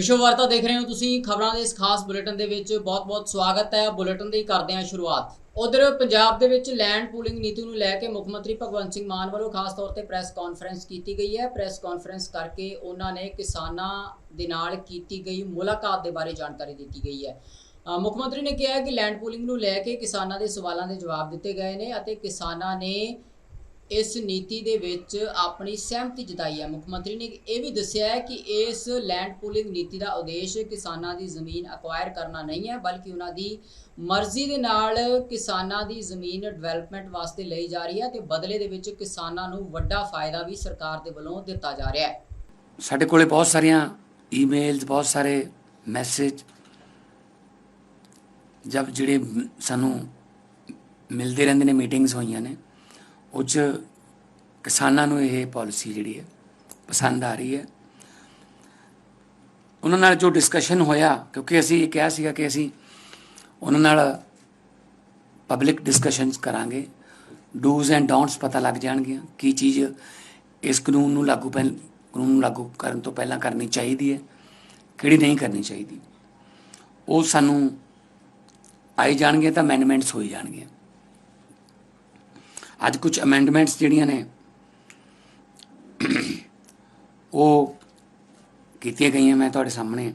ਵਿਸ਼ਵ ਵਾਰਤਾ ਦੇਖ ਰਹੇ ਹੋ ਤੁਸੀਂ ਖਬਰਾਂ ਦੇ ਇਸ ਖਾਸ ਬੁਲੇਟਿਨ ਦੇ ਵਿੱਚ ਬਹੁਤ-ਬਹੁਤ ਸਵਾਗਤ ਹੈ। ਬੁਲੇਟਿਨ ਦੀ ਕਰਦੇ ਹਾਂ ਸ਼ੁਰੂਆਤ। ਉਧਰ ਪੰਜਾਬ ਦੇ ਵਿੱਚ ਲੈਂਡ ਪੂਲਿੰਗ ਨੀਤੀ ਨੂੰ ਲੈ ਕੇ ਮੁੱਖ ਮੰਤਰੀ ਭਗਵੰਤ ਸਿੰਘ ਮਾਨ ਵੱਲੋਂ ਖਾਸ ਤੌਰ ਤੇ ਪ੍ਰੈਸ ਕਾਨਫਰੰਸ ਕੀਤੀ ਗਈ ਹੈ। ਪ੍ਰੈਸ ਕਾਨਫਰੰਸ ਕਰਕੇ ਉਹਨਾਂ ਨੇ ਕਿਸਾਨਾਂ ਦੇ ਨਾਲ ਕੀਤੀ ਗਈ ਮੁਲਾਕਾਤ ਦੇ ਬਾਰੇ ਜਾਣਕਾਰੀ ਦਿੱਤੀ ਗਈ ਹੈ। ਮੁੱਖ ਮੰਤਰੀ ਨੇ ਕਿਹਾ ਕਿ ਲੈਂਡ ਪੂਲਿੰਗ ਨੂੰ ਲੈ ਕੇ ਕਿਸਾਨਾਂ ਦੇ ਸਵਾਲਾਂ ਦੇ ਜਵਾਬ ਦਿੱਤੇ ਗਏ ਨੇ ਅਤੇ ਕਿਸਾਨਾਂ ਨੇ ਇਸ ਨੀਤੀ ਦੇ ਵਿੱਚ ਆਪਣੀ ਸਹਿਮਤੀ ਜਤਾਈ ਹੈ। ਮੁੱਖ ਮੰਤਰੀ ਨੇ ਇਹ ਵੀ ਦੱਸਿਆ ਹੈ ਕਿ ਇਸ ਲੈਂਡ ਪੂਲਿੰਗ ਨੀਤੀ ਦਾ ਉਦੇਸ਼ ਕਿਸਾਨਾਂ ਦੀ ਜ਼ਮੀਨ ਅਕਵਾਇਰ ਕਰਨਾ ਨਹੀਂ ਹੈ, ਬਲਕਿ ਉਹਨਾਂ ਦੀ ਮਰਜ਼ੀ ਦੇ ਨਾਲ ਕਿਸਾਨਾਂ ਦੀ ਜ਼ਮੀਨ ਡਿਵੈਲਪਮੈਂਟ ਵਾਸਤੇ ਲਈ ਜਾ ਰਹੀ ਹੈ ਤੇ ਬਦਲੇ ਦੇ ਵਿੱਚ ਕਿਸਾਨਾਂ ਨੂੰ ਵੱਡਾ ਫਾਇਦਾ ਵੀ ਸਰਕਾਰ ਦੇ ਵੱਲੋਂ ਦਿੱਤਾ ਜਾ ਰਿਹਾ ਹੈ। ਸਾਡੇ ਕੋਲੇ ਬਹੁਤ ਸਾਰੀਆਂ ਈਮੇਲਸ ਬਹੁਤ ਸਾਰੇ ਮੈਸੇਜ ਜਦ ਜਿਹੜੇ ਸਾਨੂੰ ਮਿਲਦੇ ਰਹਿੰਦੇ ਨੇ ਮੀਟਿੰਗਸ ਹੋਈਆਂ ਨੇ। ਉਹ 'ਚ ਕਿਸਾਨਾਂ ਨੂੰ ਇਹ ਪਾਲਿਸੀ ਜਿਹੜੀ ਹੈ, ਪਸੰਦ ਆ ਰਹੀ ਹੈ। ਉਹਨਾਂ ਨਾਲ ਜੋ ਡਿਸਕਸ਼ਨ ਹੋਇਆ, ਕਿਉਂਕਿ ਅਸੀਂ ਇਹ ਕਿਹਾ ਸੀਗਾ ਕਿ ਅਸੀਂ ਉਹਨਾਂ ਨਾਲ ਪਬਲਿਕ ਡਿਸਕਸ਼ਨਸ ਕਰਾਂਗੇ। ਡੂਜ਼ ਐਂਡ ਡੋਂਟਸ ਪਤਾ ਲੱਗ ਜਾਣਗੀਆਂ, ਕੀ ਚੀਜ਼ ਇਸ ਕਾਨੂੰਨ ਨੂੰ ਲਾਗੂ ਪਹਿਲ ਕਾਨੂੰਨ ਨੂੰ ਲਾਗੂ ਕਰਨ ਤੋਂ ਪਹਿਲਾਂ ਕਰਨੀ ਚਾਹੀਦੀ ਹੈ, ਕਿਹੜੀ ਨਹੀਂ ਕਰਨੀ ਚਾਹੀਦੀ। ਉਹ ਸਾਨੂੰ ਆਈ ਜਾਣਗੇ ਤਾਂ ਅਮੈਂਡਮੈਂਟਸ ਹੋਈ ਜਾਣਗੀਆਂ। ਅੱਜ ਕੁਝ ਅਮੈਂਡਮੈਂਟਸ ਜਿਹੜੀਆਂ ਨੇ, ਉਹ ਕੀਤੀਆਂ ਗਈਆਂ ਮੈਂ ਤੁਹਾਡੇ ਸਾਹਮਣੇ।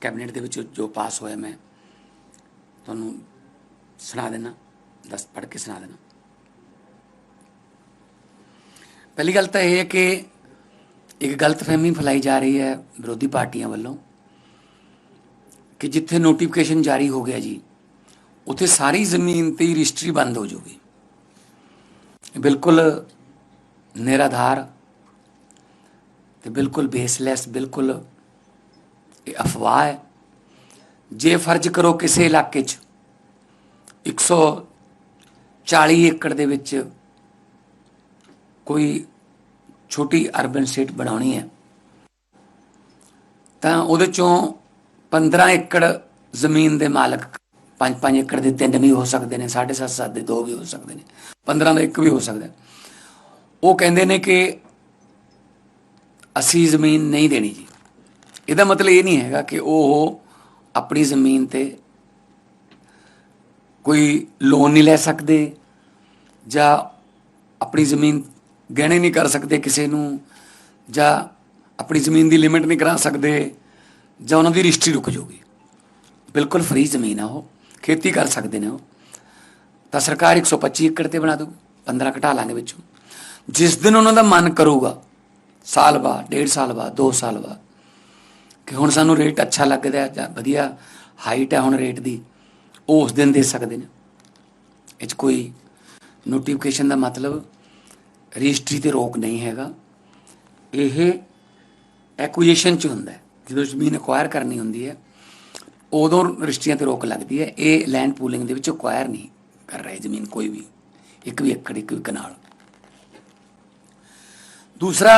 ਕੈਬਨਿਟ ਦੇ ਵਿੱਚ ਜੋ ਪਾਸ ਹੋਇਆ ਮੈਂ, ਤੁਹਾਨੂੰ ਸੁਣਾ ਦੇਣਾ ਦੱਸ, ਪੜ੍ਹ ਕੇ ਸੁਣਾ ਦੇਣਾ ਪਹਿਲੀ ਗੱਲ ਤਾਂ ਇਹ ਹੈ ਕਿ ਇੱਕ ਗਲਤਫਹਿਮੀ ਫੈਲਾਈ ਜਾ ਰਹੀ ਹੈ ਵਿਰੋਧੀ ਪਾਰਟੀਆਂ ਵੱਲੋਂ ਕਿ ਜਿੱਥੇ ਨੋਟੀਫਿਕੇਸ਼ਨ ਜਾਰੀ ਹੋ ਗਿਆ ਜੀ, ਉੱਥੇ ਸਾਰੀ ਜ਼ਮੀਨ ਤੇ ਰਜਿਸਟਰੀ ਬੰਦ ਹੋ ਜਾਊਗੀ। ਬਿਲਕੁਲ ਨਿਰਾਧਾਰ ਤੇ ਬਿਲਕੁਲ ਬੇਸਲੈਸ ਬਿਲਕੁਲ ਇਹ ਅਫਵਾਹ ਹੈ। ਜੇ ਫਰਜ਼ ਕਰੋ ਕਿਸੇ ਇਲਾਕੇ 'ਚ 140 ਏਕੜ ਦੇ ਵਿੱਚ ਕੋਈ ਛੋਟੀ ਅਰਬਨ ਸਟੇਟ ਬਣਾਉਣੀ ਹੈ, ਤਾਂ ਉਹਦੇ ਚੋਂ 15 ਏਕੜ ਜ਼ਮੀਨ ਦੇ ਮਾਲਕ 5-5 ਏਕੜ ਦੇ ਤਿੰਨ ਵੀ ਹੋ ਸਕਦੇ ਨੇ 7.5 7 ਦੇ ਦੋ ਵੀ ਹੋ ਸਕਦੇ ਨੇ 15 ਦਾ ਇੱਕ ਵੀ ਹੋ ਸਕਦਾ ਉਹ ਕਹਿੰਦੇ ਨੇ ਕਿ ਅਸੀਂ ਜ਼ਮੀਨ ਨਹੀਂ ਦੇਣੀ ਜੀ। ਇਹਦਾ ਮਤਲਬ ਇਹ ਨਹੀਂ ਹੈਗਾ ਕਿ ਉਹ ਆਪਣੀ ਜ਼ਮੀਨ ਤੇ ਕੋਈ ਲੋਨ ਨਹੀਂ ਲੈ ਸਕਦੇ ਜਾਂ ਆਪਣੀ ਜ਼ਮੀਨ ਗਹਿਣੇ ਨਹੀਂ ਕਰ ਸਕਦੇ ਕਿਸੇ ਨੂੰ ਜਾਂ ਆਪਣੀ ਜ਼ਮੀਨ ਦੀ ਲਿਮਿਟ ਨਹੀਂ ਕਰਾ ਸਕਦੇ ਜਾਂ ਉਹਨਾਂ ਦੀ ਰਜਿਸਟਰੀ ਰੁਕ ਜਾਊਗੀ। ਬਿਲਕੁਲ ਫ੍ਰੀ ਜ਼ਮੀਨ ਆ ਉਹ। ਖੇਤੀ ਕਰ ਸਕਦੇ ਨੇ ਉਹ। ਤਾਂ ਸਰਕਾਰ 125 ਏਕੜ ਤੇ ਬਣਾ ਦੂ 15 ਘਟਾ ਲਾਂਗੇ ਵਿੱਚੋਂ। ਜਿਸ ਦਿਨ ਉਹਨਾਂ ਦਾ ਮਨ ਕਰੂਗਾ, ਸਾਲ ਬਾਅਦ, ਡੇਢ ਸਾਲ ਬਾਅਦ 2 ਸਾਲ ਬਾਅਦ, ਕਿ ਹੁਣ ਸਾਨੂੰ ਰੇਟ ਅੱਛਾ ਲੱਗਦਾ ਜਾਂ ਵਧੀਆ ਹਾਈਟ ਹੈ ਹੁਣ ਰੇਟ ਦੀ, ਉਹ ਉਸ ਦਿਨ ਦੇ ਸਕਦੇ ਨੇ। ਇਹ 'ਚ ਕੋਈ ਨੋਟੀਫਿਕੇਸ਼ਨ ਦਾ ਮਤਲਬ ਰਜਿਸਟਰੀ ਤੇ ਰੋਕ ਨਹੀਂ ਹੈਗਾ। ਇਹ ਐਕੁਜੀਸ਼ਨ ਚ ਹੁੰਦਾ ਜਦੋਂ ਜ਼ਮੀਨ ਅਕਵਾਇਰ ਕਰਨੀ ਹੁੰਦੀ ਹੈ ਉਦੋਂ ਰਜਿਸਟਰੀਆਂ ਤੇ ਰੋਕ ਲੱਗਦੀ ਹੈ। ਇਹ ਲੈਂਡ ਪੂਲਿੰਗ ਦੇ ਵਿੱਚ ਅਕਵਾਇਰ ਨਹੀਂ ਕਰ ਰਹੇ ਜ਼ਮੀਨ ਕੋਈ ਵੀ। ਇੱਕ ਵੀ ਏਕੜ, ਇੱਕ ਵੀ ਕਨਾਲ। ਦੂਸਰਾ,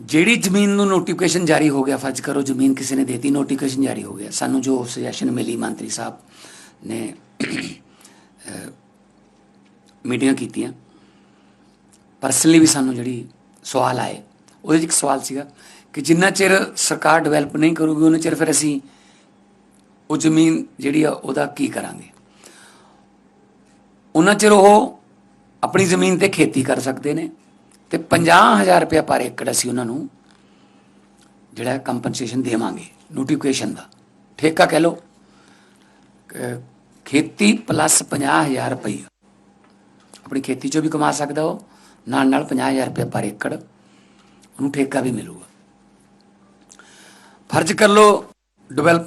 ਜਿਹੜੀ ਜ਼ਮੀਨ ਨੂੰ ਨੋਟੀਫਿਕੇਸ਼ਨ ਜਾਰੀ ਹੋ ਗਿਆ ਫਰਜ਼ ਕਰੋ, ਜ਼ਮੀਨ ਕਿਸੇ ਨੇ ਦੇਤੀ ਨੋਟੀਫਿਕੇਸ਼ਨ ਜਾਰੀ ਹੋ ਗਿਆ। ਸਾਨੂੰ ਜੋ ਸੁਜੈਸ਼ਨ ਮਿਲੀ, ਮੰਤਰੀ ਸਾਹਿਬ ਨੇ ਮੀਟਿੰਗਾਂ ਕੀਤੀਆਂ। ਪਰਸਨਲੀ ਵੀ ਸਾਨੂੰ ਜਿਹੜੀ ਸਵਾਲ ਆਏ। ਉਹਦੇ 'ਚ ਇੱਕ ਸਵਾਲ ਸੀਗਾ ਕਿ ਜਿੰਨਾ ਚਿਰ ਸਰਕਾਰ ਡਿਵੈਲਪ ਨਹੀਂ ਕਰੂਗੀ, ਉਹਨਾਂ ਚਿਰ ਫਿਰ ਅਸੀਂ ਉਹ ਜ਼ਮੀਨ ਜਿਹੜੀ ਆ, ਉਹਦਾ ਕੀ ਕਰਾਂਗੇ? ਉਹਨਾਂ ਚਿਰ ਉਹ ਆਪਣੀ ਜ਼ਮੀਨ ਤੇ ਖੇਤੀ ਕਰ ਸਕਦੇ ਨੇ ਤੇ 50000 ਰੁਪਏ ਪਰ ਏਕੜ ਅਸੀਂ ਉਹਨਾਂ ਨੂੰ ਜਿਹੜਾ ਕੰਪਨਸੇਸ਼ਨ ਦੇਵਾਂਗੇ ਨੋਟੀਫਿਕੇਸ਼ਨ ਦਾ। ਠੇਕਾ ਕਹਿ ਲਓ। ਖੇਤੀ ਪਲੱਸ 50000 ਰੁਪਏ ਆਪਣੀ ਖੇਤੀ ਚੋਂ ਵੀ ਕਮਾ ਸਕਦਾ ਉਹ, ਨਾਲ ਨਾਲ 50000 ਰੁਪਏ ਪਰ ਏਕੜ ਉਹਨੂੰ ਠੇਕਾ ਵੀ ਮਿਲੂਗਾ। ਫਰਜ਼ ਕਰ ਲਓ ਡਿਵੈਲਪ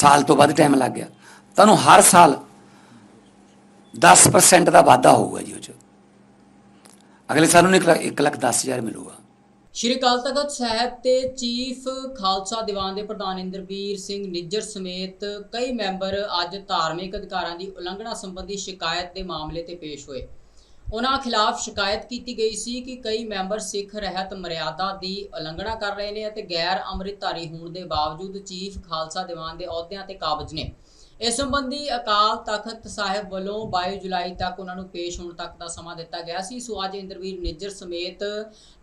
ਸਾਲ ਤੋਂ ਵੱਧ ਟਾਈਮ ਲੱਗ ਗਿਆ। ਤੁਹਾਨੂੰ ਹਰ ਸਾਲ 10% ਦਾ ਵਾਧਾ ਹੋਊਗਾ ਜੀ ਉਹ 'ਚ। ਅਗਲੇ ਸਾਲ ਨੂੰ 1 ਲੱਖ 10 ਮਿਲੂਗਾ। ਸ਼੍ਰੀ ਅਕਾਲ ਤਖਤ ਸਾਹਿਬ ਤੇ ਚੀਫ ਖਾਲਸਾ ਦੀਵਾਨ ਦੇ ਪ੍ਰਧਾਨ ਇੰਦਰਬੀਰ ਸਿੰਘ ਨਿੱਜਰ ਸਮੇਤ ਕਈ ਮੈਂਬਰ ਅੱਜ ਧਾਰਮਿਕ ਅਧਿਕਾਰਾਂ ਦੀ ਉਲੰਘਣਾ ਸੰਬੰਧੀ ਸ਼ਿਕਾਇਤ ਦੇ ਮਾਮਲੇ ਤੇ ਪੇਸ਼ ਹੋਏ। ਉਹਨਾਂ ਖਿਲਾਫ ਸ਼ਿਕਾਇਤ ਕੀਤੀ ਗਈ ਸੀ ਕਿ ਕਈ ਮੈਂਬਰ ਸਿੱਖ ਰਹਿਤ ਮਰਿਆਦਾ ਦੀ ਉਲੰਘਣਾ ਕਰ ਰਹੇ ਨੇ ਅਤੇ ਗੈਰ ਅੰਮ੍ਰਿਤਧਾਰੀ ਹੋਣ ਦੇ ਬਾਵਜੂਦ ਚੀਫ ਖਾਲਸਾ ਦੀਵਾਨ ਦੇ ਅਹੁਦਿਆਂ ਤੇ ਕਾਬਜ ਨੇ। ਇਸ ਸੰਬੰਧੀ ਅਕਾਲ ਤਖਤ ਸਾਹਿਬ ਵੱਲੋਂ 22 ਜੁਲਾਈ ਤੱਕ ਉਹਨਾਂ ਨੂੰ ਪੇਸ਼ ਹੋਣ ਤੱਕ ਦਾ ਸਮਾਂ ਦਿੱਤਾ ਗਿਆ ਸੀ। ਸੋ ਅੱਜ ਇੰਦਰਵੀਰ ਨਿੱਜਰ ਸਮੇਤ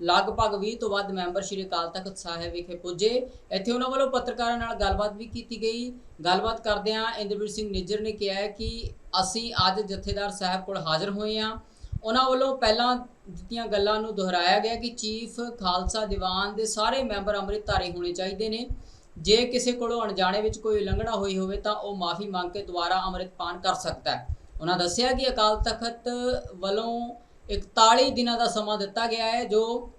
ਲਗਭਗ 20 ਤੋਂ ਵੱਧ ਮੈਂਬਰ ਸ਼੍ਰੀ ਅਕਾਲ ਤਖਤ ਸਾਹਿਬ ਵਿਖੇ ਪੁੱਜੇ। ਇੱਥੇ ਉਹਨਾਂ ਵੱਲੋਂ ਪੱਤਰਕਾਰਾਂ ਨਾਲ ਗੱਲਬਾਤ ਵੀ ਕੀਤੀ ਗਈ। ਗੱਲਬਾਤ ਕਰਦਿਆਂ ਇੰਦਰਵੀਰ ਸਿੰਘ ਨਿੱਜਰ ਨੇ ਕਿਹਾ ਕਿ ਅਸੀਂ ਅੱਜ ਜਥੇਦਾਰ ਸਾਹਿਬ ਕੋਲ ਹਾਜ਼ਰ ਹੋਏ ਹਾਂ। ਉਹਨਾਂ ਵੱਲੋਂ ਪਹਿਲਾਂ ਦਿੱਤੀਆਂ ਗੱਲਾਂ ਨੂੰ ਦੁਹਰਾਇਆ ਗਿਆ ਕਿ ਚੀਫ ਖਾਲਸਾ ਦੀਵਾਨ ਦੇ ਸਾਰੇ ਮੈਂਬਰ ਅੰਮ੍ਰਿਤਧਾਰੀ ਹੋਣੇ ਚਾਹੀਦੇ ਨੇ। ਜੇ ਕਿਸੇ ਕੋਲੋਂ ਅਣਜਾਣੇ ਵਿੱਚ ਕੋਈ ਉਲੰਘਣਾ ਹੋਈ ਹੋਵੇ ਤਾਂ ਉਹ ਮਾਫੀ ਮੰਗ ਕੇ ਦੁਬਾਰਾ ਅੰਮ੍ਰਿਤਪਾਨ ਕਰ ਸਕਦਾ ਹੈ। ਉਹਨਾਂ ਦੱਸਿਆ ਕਿ ਅਕਾਲ ਤਖਤ ਵੱਲੋਂ 41 ਦਿਨਾਂ ਦਾ ਸਮਾਂ ਦਿੱਤਾ ਗਿਆ ਹੈ, ਜੋ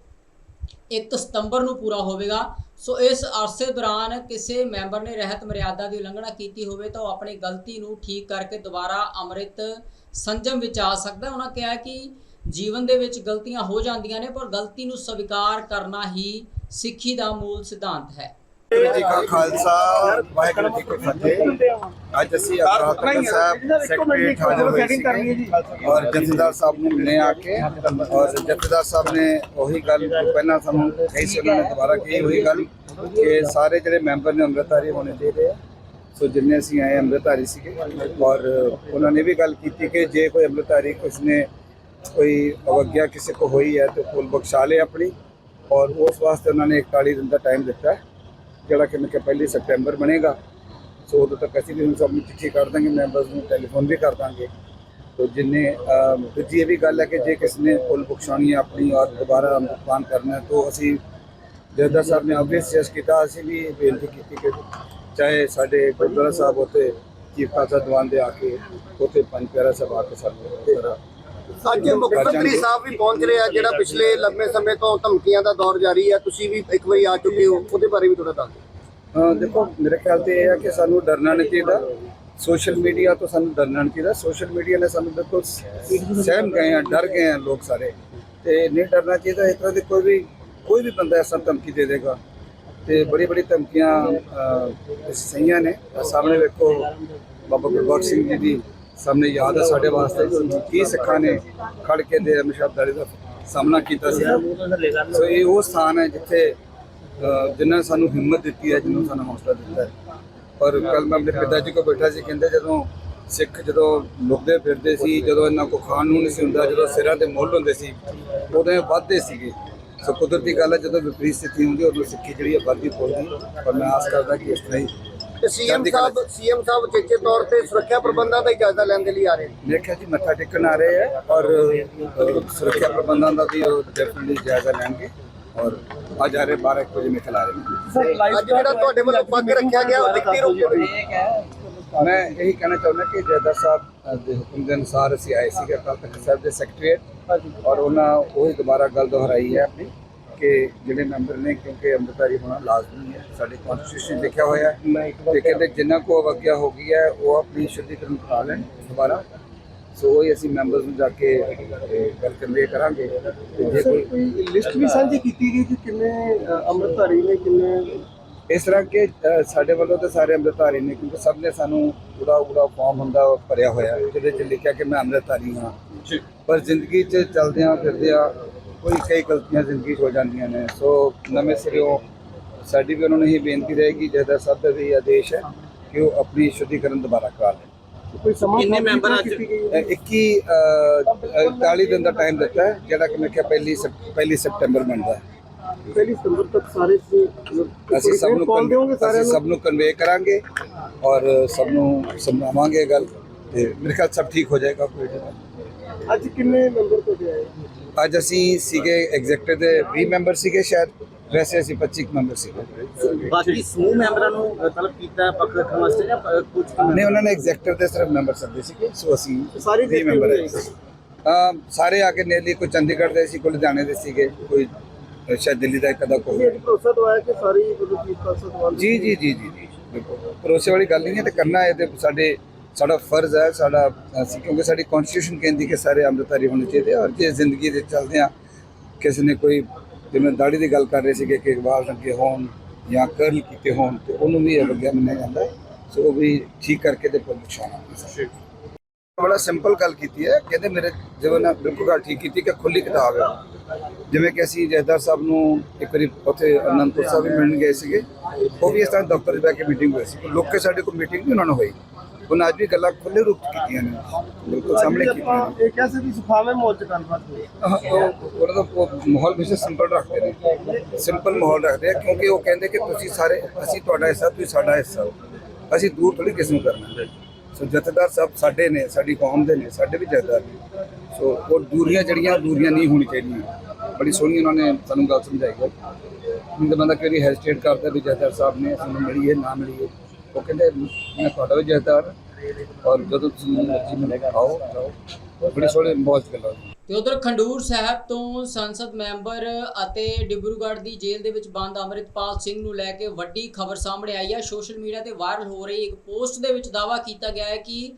1 ਸਤੰਬਰ ਨੂੰ ਪੂਰਾ ਹੋਵੇਗਾ। ਸੋ ਇਸ ਅਰਸੇ ਦੌਰਾਨ ਕਿਸੇ ਮੈਂਬਰ ਨੇ ਰਹਿਤ ਮਰਿਆਦਾ ਦੀ ਉਲੰਘਣਾ ਕੀਤੀ ਹੋਵੇ ਤਾਂ ਉਹ ਆਪਣੀ ਗਲਤੀ ਨੂੰ ਠੀਕ ਕਰਕੇ ਦੁਬਾਰਾ ਅੰਮ੍ਰਿਤ ਸੰਜਮ ਵਿੱਚ ਆ ਸਕਦਾ ਉਹਨਾਂ ਕਿਹਾ ਕਿ ਜੀਵਨ ਦੇ ਵਿੱਚ ਗਲਤੀਆਂ ਹੋ ਜਾਂਦੀਆਂ ਨੇ, ਪਰ ਗਲਤੀ ਨੂੰ ਸਵੀਕਾਰ ਕਰਨਾ ਹੀ ਸਿੱਖੀ ਦਾ ਮੂਲ ਸਿਧਾਂਤ ਹੈ। ਵਾਹਿਗੁਰੂ ਜੀ ਕਾ ਖਾਲਸਾ ਵਾਹਿਗੁਰੂ ਜੀ ਕੀ ਫਤਿਹ। ਅੱਜ ਅਸੀਂ ਅਕਾਲ ਤਖਤ ਸਾਹਿਬ ਸੈਕਟਰੀ ਹਾਜ਼ਰ ਹੋਏ ਸੀਗੇ ਔਰ ਜਥੇਦਾਰ ਸਾਹਿਬ ਨੂੰ ਮਿਲਣੇ ਆ ਕੇ ਔਰ ਜਥੇਦਾਰ ਸਾਹਿਬ ਨੇ ਉਹੀ ਗੱਲ ਜੋ ਪਹਿਲਾਂ ਸਾਨੂੰ ਕਹੀ ਸੀ ਉਹਨਾਂ ਨੇ ਦੁਬਾਰਾ ਕਹੀ ਉਹੀ ਗੱਲ ਕਿ ਸਾਰੇ ਜਿਹੜੇ ਮੈਂਬਰ ਨੇ ਅੰਮ੍ਰਿਤਧਾਰੀ ਹੋਣੇ ਚਾਹੀਦੇ ਆ। ਸੋ ਜਿੰਨੇ ਅਸੀਂ ਆਏ ਅੰਮ੍ਰਿਤਧਾਰੀ ਸੀਗੇ ਔਰ ਉਹਨਾਂ ਨੇ ਵੀ ਗੱਲ ਕੀਤੀ ਕਿ ਜੇ ਕੋਈ ਅੰਮ੍ਰਿਤਧਾਰੀ ਕੁਛ ਨੇ ਕੋਈ ਅਵਗਿਆ ਕਿਸੇ ਕੋ ਹੋਈ ਹੈ ਤਾਂ ਫੁੱਲ ਬਖਸ਼ਾ ਲੇ ਆਪਣੀ। ਔਰ ਉਸ ਵਾਸਤੇ ਉਹਨਾਂ ਨੇ 41 ਦਿਨ ਦਾ ਟਾਈਮ ਦਿੱਤਾ। ਹੈ ਜਿਹੜਾ ਕਿ ਮੈਂ ਕਿ ਪਹਿਲੀ ਸਪਟੈਂਬਰ ਬਣੇਗਾ, ਸੋ ਉਦੋਂ ਤੱਕ ਅਸੀਂ ਵੀ ਹੁਣ ਸਭ ਨੂੰ ਚਿੱਠੀ ਕਰ ਦਾਂਗੇ, ਮੈਂਬਰਸ ਨੂੰ ਟੈਲੀਫੋਨ ਵੀ ਕਰ ਦਾਂਗੇ। ਤੋ ਜਿੰਨੇ ਦੂਜੀ ਇਹ ਵੀ ਗੱਲ ਹੈ ਕਿ ਜੇ ਕਿਸ ਨੇ ਪੁਲ ਬਖਸ਼ਾਉਣੀ ਹੈ, ਆਪਣੀ ਔਰ ਦੁਬਾਰਾ ਅੰਮ੍ਰਿਤਪਾਨ ਕਰਨਾ ਤਾਂ ਅਸੀਂ ਜਥੇਦਾਰ ਸਾਹਿਬ ਨੇ ਆਬਵੀਅਸ ਜਸ ਕੀਤਾ, ਅਸੀਂ ਵੀ ਬੇਨਤੀ ਕੀਤੀ ਕਿ ਚਾਹੇ ਸਾਡੇ ਗੁਰਦੁਆਰਾ ਸਾਹਿਬ ਉੱਤੇ ਚੀਫ ਖਾਲਸਾ ਦੀਵਾਨ ਦੇ ਆ ਕੇ ਉੱਥੇ ਪੰਜ ਪਿਆਰਾ ਸਾਹਿਬ ਆ ਕੇ ਸਾਨੂੰ ਅੱਜ ਮੁੱਖ ਮੰਤਰੀ ਸਾਹਿਬ ਵੀ ਪਹੁੰਚ ਰਹੇ ਆ ਜਿਹੜਾ ਪਿਛਲੇ ਲੰਮੇ ਸਮੇਂ ਤੋਂ ਧਮਕੀਆਂ ਦਾ ਦੌਰ ਜਾਰੀ ਹੈ ਤੁਸੀਂ ਵੀ ਇੱਕ ਵਾਰੀ ਆ ਚੁੱਕੇ ਹੋ ਉਹਦੇ ਬਾਰੇ ਵੀ ਥੋੜਾ ਦੱਸ ਦਿਓ। ਹਾਂ ਦੇਖੋ ਮੇਰੇ ਖਿਆਲ ਤੇ ਇਹ ਹੈ ਕਿ ਸਾਨੂੰ ਡਰਨਾ ਨਹੀਂ ਚਾਹੀਦਾ। ਸੋਸ਼ਲ ਮੀਡੀਆ ਤੋਂ ਸਾਨੂੰ ਡਰਨਾ ਨਹੀਂ ਚਾਹੀਦਾ। ਸੋਸ਼ਲ ਮੀਡੀਆ ਨੇ ਸਾਨੂੰ ਸ- ਸਹਿਮ ਗਏ ਆ ਡਰ ਗਏ ਆ ਲੋਕ ਸਾਰੇ। ਤੇ ਨਹੀਂ ਡਰਨਾ ਚਾਹੀਦਾ ਇਸ ਤਰ੍ਹਾਂ ਦੀ ਕੋਈ ਵੀ ਕੋਈ ਵੀ ਬੰਦਾ ਐਸਾ ਧਮਕੀ ਦੇ ਦੇਗਾ। ਤੇ ਬੜੀ ਬੜੀ ਧਮਕੀਆਂ ਸਹੀਆਂ ਨੇ। ਸਾਹਮਣੇ ਵੇਖੋ ਬਾਬਾ ਗੁਰਬਖਸ਼ ਸਿੰਘ ਜੀ ਦੀ ਸਾਹਮਣੇ ਯਾਦ ਹੈ ਸਾਡੇ ਵਾਸਤੇ ਕੀ ਸਿੱਖਾਂ ਨੇ ਖੜ ਕੇ ਦੇ ਮਸ਼ਹਦਾਰੀ ਦਾ ਸਾਹਮਣਾ ਕੀਤਾ ਸੀ। ਸੋ ਇਹ ਉਹ ਸਥਾਨ ਹੈ ਜਿੱਥੇ ਅਹ ਜਿਨ੍ਹਾਂ ਨੇ ਸਾਨੂੰ ਹਿੰਮਤ ਦਿੱਤੀ ਹੈ ਜਿਹਨੂੰ ਸਾਨੂੰ ਹੌਸਲਾ ਦਿੱਤਾ ਹੈ। ਔਰ ਕੱਲ ਮੈਂ ਆਪਣੇ ਪਿਤਾ ਜੀ ਕੋਲ ਬੈਠਾ ਸੀ, ਕਹਿੰਦੇ ਜਦੋਂ ਸਿੱਖ ਜਦੋਂ ਲੁਕਦੇ ਫਿਰਦੇ ਸੀ, ਜਦੋਂ ਇਹਨਾਂ ਕੋ ਖਾਣ ਨੂੰ ਨਹੀਂ ਸੀ ਹੁੰਦਾ, ਜਦੋਂ ਸਿਰਾਂ ਤੇ ਮੁੱਲ ਹੁੰਦੇ ਸੀ, ਉਦੋਂ ਇਹ ਵੱਧਦੇ ਸੀਗੇ। ਸੋ ਕੁਦਰਤੀ ਗੱਲ ਹੈ, ਜਦੋਂ ਵਿਪਰੀਤ ਸਥਿਤੀ ਹੁੰਦੀ ਉਦੋਂ ਸਿੱਖੀ ਜਿਹੜੀ ਹੈ ਵੱਧਦੀ ਫੁੱਲਦੀ ਪਰ ਮੈਂ ਆਸ ਕਰਦਾ ਕਿ ਇਸ ਤਰ੍ਹਾਂ ਹੀ ਤੇ ਸੀਐਮ ਕਲਾ ਸਾਹਿਬ ਸੀਐਮ ਸਾਹਿਬ ਚੇਚੇ ਤੌਰ ਤੇ ਸੁਰੱਖਿਆ ਪ੍ਰਬੰਧਾਂ ਦਾ ਇਜਾਜ਼ਾ ਲੈਣ ਦੇ ਲਈ ਆ ਰਹੇ ਨੇ। ਮੇਰੇ ਖਿਆਲ ਜੀ ਮੱਥਾ ਟੇਕਣ ਆ ਰਹੇ ਹੈ ਔਰ ਸੁਰੱਖਿਆ ਪ੍ਰਬੰਧਾਂ ਦਾ ਵੀ ਉਹ ਡੈਫੀਨਿਟਲੀ ਜਾਇਜ਼ਾ ਲੈਣਗੇ ਔਰ ਅੱਜ ਆ ਰਹੇ 12 ਇੱਕ ਵਜੇ ਆ ਰਹੇ ਨੇ। ਅੱਜ ਜਿਹੜਾ ਤੁਹਾਡੇ ਵੱਲੋਂ ਪੱਗ ਰੱਖਿਆ ਗਿਆ ਉਹ ਲਿਖਤੀ ਰੂਪ ਦੇ ਵਿੱਚ? ਮੈਂ ਇਹੀ ਕਹਿਣਾ ਚਾਹੁੰਦਾ ਕਿ ਜੈਦਾ ਸਾਹਿਬ ਦੇ ਹੁਕਮ ਦੇ ਅਨੁਸਾਰ ਅਸੀਂ ਆਏ ਸੀਗੇ ਅਕਾਲ ਤਖਤ ਸਾਹਿਬ ਦੇ ਸੈਕਟਰੀਏਟ ਔਰ ਉਹਨਾਂ ਉਹੀ ਦੁਬਾਰਾ ਗੱਲ ਦੁਹਰਾਈ ਹੈ ਆਪਣੀ। ਕਿ ਜਿਹੜੇ ਮੈਂਬਰ ਨੇ ਕਿਉਂਕਿ ਅੰਮ੍ਰਿਤਧਾਰੀ ਹੋਣਾ ਲਾਜ਼ਮੀ ਹੈ ਸਾਡੇ ਕਨਸਟੀਟਿਊਸ਼ਨ ਲਿਖਿਆ ਹੋਇਆ ਹੈ। ਤੇ ਕਹਿੰਦੇ ਜਿੰਨਾ ਕੋ ਅਵਗਿਆ ਹੋ ਗਈ ਹੈ ਉਹ ਆਪਣੀ ਸ਼ੁੱਧੀਕਰਨ ਕਰਾ ਲੈਣ ਦੁਬਾਰਾ। ਸੋ ਉਹੀ ਅਸੀਂ ਮੈਂਬਰਸ ਨੂੰ ਜਾ ਕੇ ਇਹ ਗੱਲ ਕਨਵੇ ਕਰਾਂਗੇ। ਤੇ ਜੇ ਕੋਈ ਲਿਸਟ ਵੀ ਸਾਂਝੀ ਕੀਤੀ ਗਈ ਕਿ ਕਿੰਨੇ ਅੰਮ੍ਰਿਤਧਾਰੀ ਨੇ ਕਿੰਨੇ? ਇਸ ਤਰ੍ਹਾਂ ਕਿ ਸਾਡੇ ਵੱਲੋਂ ਤਾਂ ਸਾਰੇ ਅੰਮ੍ਰਿਤਧਾਰੀ ਨੇ ਕਿਉਂਕਿ ਸਭ ਨੇ ਸਾਨੂੰ ਪੂਰਾ ਪੂਰਾ ਫਾਰਮ ਹੁੰਦਾ ਭਰਿਆ ਹੋਇਆ ਜਿਹਦੇ 'ਚ ਲਿਖਿਆ ਕਿ ਮੈਂ ਅੰਮ੍ਰਿਤਧਾਰੀ ਹਾਂ। ਪਰ ਜ਼ਿੰਦਗੀ 'ਚ ਚਲਦਿਆਂ ਫਿਰਦਿਆਂ ਕੋਈ ਕਈ ਗਲਤੀਆਂ ਜ਼ਿੰਦਗੀ 'ਚ ਹੋ ਜਾਂਦੀਆਂ ਨੇ। ਸੋ ਨਵੇਂ ਸਿਰਿਓਂ ਸਾਡੀ ਵੀ ਉਹਨਾਂ ਨੂੰ ਇਹ ਬੇਨਤੀ ਰਹੇਗੀ ਜਿਹਦਾ ਸਭ ਦਾ ਵੀ ਆਦੇਸ਼ ਹੈ ਕਿ ਉਹ ਆਪਣੀ ਸ਼ੁੱਧੀਕਰਨ ਦੁਬਾਰਾ ਕਰਾ ਲੈਣ। ਕੋਈ ਸਮਾਂ ਕਿੰਨੇ ਮੈਂਬਰ ਅੱਜ ਅ, 21 ਅ, 40 ਦਿਨ ਦਾ ਟਾਈਮ ਦਿੱਤਾ ਹੈ ਜਿਹੜਾ ਕਿ ਮੈਂ ਕਿਹਾ ਪਹਿਲੀ ਪਹਿਲੀ ਸਪਟੈਂਬਰ ਬਣਦਾ ਹੈ। ਪਹਿਲੀ ਸਤੰਬਰ ਤੱਕ ਸਾਰੇ ਅਸੀਂ ਸਭ ਨੂੰ ਸਾਰਿਆਂ ਨੂੰ? ਸਭ ਨੂੰ ਕਨਵੇ ਕਰਾਂਗੇ ਔਰ ਸਭ ਨੂੰ ਸਮਝਾਵਾਂਗੇ ਇਹ ਗੱਲ ਤੇ ਮੇਰੇ ਖਿਆਲ ਸਭ ਠੀਕ ਹੋ ਜਾਏਗਾ ਕੋਈ। ਅੱਜ ਕਿੰਨੇ ਮੈਂਬਰ ਤੁਹਾਡੇ ਆਏ? ਅੱਜ ਅਸੀਂ ਸੀਗੇ ਐਗਜ਼ੈਕਟਿਵ ਦੇ 20 ਮੈਂਬਰ ਸੀਗੇ ਸ਼ਾਇਦ ਵੈਸੇ ਅਸੀਂ 25 ਮੈਂਬਰ ਸੀਗੇ। ਬਾਕੀ ਸਮੂਹ ਮੈਂਬਰਾਂ ਨੂੰ ਅ, ਤਲਬ ਕੀਤਾ ਪੱਖ ਰੱਖਣ ਵਾਸਤੇ ਜਾਂ ਕੁਝ ਨਹੀਂ ਉਹਨਾਂ ਨੇ ਐਗਜ਼ੈਕਟਿਵ ਦੇ ਸਿਰਫ ਮੈਂਬਰ ਸੱਦੇ ਸੀਗੇ ਸੋ ਅਸੀਂ ਸਾਰੇ 20 ਮੈਂਬਰ ਸਾਰੇ ਆ ਕੇ ਨੇਲੀ ਕੋਈ ਚੰਡੀਗੜ੍ਹ ਦੇ ਸੀ ਕੋਈ ਲੁਧਿਆਣੇ ਦੇ ਸੀਗੇ ਕੋਈ ਸ਼ਾਇਦ ਦਿੱਲੀ ਦਾ ਇੱਕ ਅਦਾ ਕੋਈ। ਭਰੋਸਾ ਦਵਾਇਆ ਕਿ ਸਾਰੀ ਮਤਲਬ ਚੀਫ ਦੀਵਾਨ ਜੀ ਜੀ ਜੀ ਜੀ ਜੀ ਬਿਲਕੁਲ। ਭਰੋਸੇ ਵਾਲੀ ਗੱਲ ਨਹੀਂ ਹੈ ਤੇ ਕਰਨਾ ਹੈ ਤੇ ਸਾਡੇ ਸਾਡਾ ਫਰਜ਼ ਹੈ, ਸਾਡਾ, ਅਸੀਂ ਕਿਉਂਕਿ ਸਾਡੀ ਕਨਸਟੀਟਿਊਸ਼ਨ ਕਹਿੰਦੀ ਕਿ ਸਾਰੇ ਅੰਮ੍ਰਿਤਧਾਰੀ ਹੋਣੇ ਚਾਹੀਦੇ ਆ, ਔਰ ਜੇ ਜ਼ਿੰਦਗੀ ਦੇ ਚੱਲਦੇ ਆ, ਕਿਸੇ ਨੇ ਕੋਈ, ਜਿਵੇਂ ਦਾੜੀ ਦੀ ਗੱਲ ਕਰ ਰਹੇ ਸੀਗੇ ਕਿ ਵਾਲ ਰੰਗੇ ਹੋਣ ਜਾਂ ਕਰਲ ਕੀਤੇ ਹੋਣ, ਤੇ ਉਹਨੂੰ ਵੀ ਅਵਗਿਆ ਮੰਨਿਆ ਜਾਂਦਾ ਸੋ ਉਹ ਵੀ ਠੀਕ ਕਰਕੇ ਤੇ ਫਿਰ ਬੜਾ ਸਿੰਪਲ ਗੱਲ ਕੀਤੀ ਹੈ, ਕਹਿੰਦੇ ਮੇਰੇ ਜੀਵਨ ਨਾਲ ਬਿਲਕੁਲ ਗੱਲ ਠੀਕ ਕੀਤੀ ਕਿ ਖੁੱਲੀ ਕਿਤਾਬ ਹੈ। ਜਿਵੇਂ ਕਿ ਅਸੀਂ ਜੈਦਾਰ ਸਾਹਿਬ ਨੂੰ ਇੱਕ ਵਾਰੀ ਉੱਥੇ ਅਨੰਦਪੁਰ ਸਾਹਿਬ ਵੀ ਮਿਲਣ ਗਏ ਸੀਗੇ, ਉਹ ਵੀ ਇਸ ਤਰ੍ਹਾਂ ਦਫ਼ਤਰ 'ਚ ਬੈ ਕੇ ਮੀਟਿੰਗ ਹੋਈ ਸੀ। ਲੋਕ ਸਾਡੇ ਕੋਲ ਮੀਟਿੰਗ ਵੀ ਉਹਨਾਂ ਨਾਲ ਹੋਈ। ਉਹਨਾਂ ਅੱਜ ਵੀ ਗੱਲਾਂ ਖੁੱਲੇ ਰੂਪ 'ਚ ਕੀਤੀਆਂ ਨੇ। ਬਿਲਕੁਲ ਸਾਹਮਣੇ ਕੀਤੀਆਂ ਨੇ। ਇਹ ਕਹਿ ਸਕਦੀ ਸੁਖਾਵੇਂ ਮੋਲ ਚ ਗੱਲਬਾਤ ਹੋਈ ਆਹ, ਉਹ ਉਹਨਾਂ ਦਾ ਉਹ ਮਾਹੌਲ ਹਮੇਸ਼ਾ ਸਿੰਪਲ ਰੱਖਦੇ ਨੇ। ਸਿੰਪਲ ਮਾਹੌਲ ਰੱਖਦੇ ਆ ਕਿਉਂਕਿ ਉਹ ਕਹਿੰਦੇ ਕਿ ਤੁਸੀਂ ਸਾਰੇ ਅਸੀਂ ਤੁਹਾਡਾ ਹਿੱਸਾ ਤੁਸੀਂ ਸਾਡਾ ਹਿੱਸਾ। ਹੋ ਅਸੀਂ ਦੂਰ ਥੋੜੀ ਕਿਸ ਨੂੰ ਕਰਨਾ। ਸੋ ਜਥੇਦਾਰ ਸਾਹਿਬ ਸਾਡੇ ਨੇ ਸਾਡੀ ਕੌਮ ਦੇ ਨੇ ਸਾਡੇ ਵੀ ਜਥੇਦਾਰ ਨੇ। ਸੋ ਉਹ ਦੂਰੀਆਂ ਜਿਹੜੀਆਂ ਦੂਰੀਆਂ ਨਹੀਂ ਹੋਣੀ ਚਾਹੀਦੀਆਂ। ਬੜੀ ਸੋਹਣੀ ਉਹਨਾਂ ਨੇ ਸਾਨੂੰ ਗੱਲ ਸਮਝਾਈ ਹੈ। ਤਾਂ ਬੰਦਾ ਕਿਹੜੀ ਹੈਜ਼ਿਟੇਟ ਕਰਦਾ ਵੀ ਜਥੇਦਾਰ ਸਾਹਿਬ ਨੇ ਸਾਨੂੰ ਮਿਲੀਏ ਨਾ ਮਿਲੀਏ। ਉਹ ਕਹਿੰਦੇ, ਮੈਂ ਤੁਹਾਡਾ ਵੀ ਜਥੇਦਾਰ ਔਰ ਜਦੋਂ ਤੁਸੀਂ ਮਰਜ਼ੀ ਮਿਲੇ ਆਓ ਜਾਓ ਬੜੀ ਸੋਹਣੇ ਮਾਹੌਲ ਚ ਤੇ ਉਧਰ ਖੰਡੂਰ ਸਾਹਿਬ ਤੋਂ ਸੰਸਦ ਮੈਂਬਰ ਅਤੇ ਡਿਬਰੂਗੜ੍ਹ ਦੀ ਜੇਲ੍ਹ ਦੇ ਵਿੱਚ ਬੰਦ ਅੰਮ੍ਰਿਤਪਾਲ ਸਿੰਘ ਨੂੰ ਲੈ ਕੇ ਵੱਡੀ ਖਬਰ ਸਾਹਮਣੇ ਆਈ ਹੈ ਸੋਸ਼ਲ ਮੀਡੀਆ ਤੇ ਵਾਇਰਲ ਹੋ ਰਹੀ ਇੱਕ ਪੋਸਟ ਦੇ ਵਿੱਚ ਦਾਅਵਾ ਕੀਤਾ ਗਿਆ ਹੈ ਕਿ